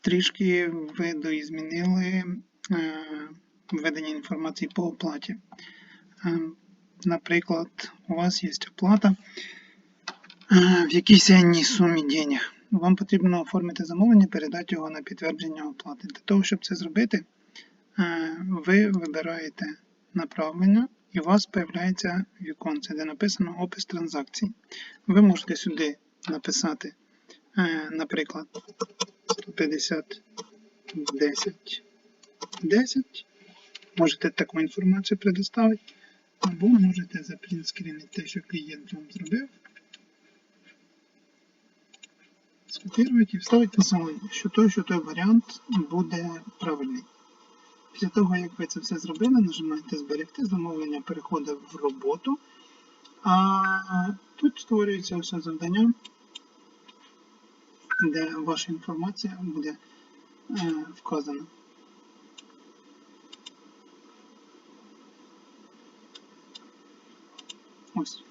трішки ви доізмінили е, введення інформації по оплаті. Е, Наприклад, у вас є оплата е, в якійсь енній сумі денег. Вам потрібно оформити замовлення, передати його на підтвердження оплати. Для того, щоб це зробити, ви вибираєте направлення і у вас з'являється віконце, де написано опис транзакцій. Ви можете сюди написати, наприклад, 150 10 10. Можете таку інформацію предоставити, або можете запринтскрінити те, що клієнт вам зробив. Скопірувати і вставити посилання, що той, що той варіант буде правильний. Після того, як ви це все зробили, нажимаєте Зберегти, замовлення переходить в роботу. А тут створюється все завдання, де ваша інформація буде е, вказана. Ось.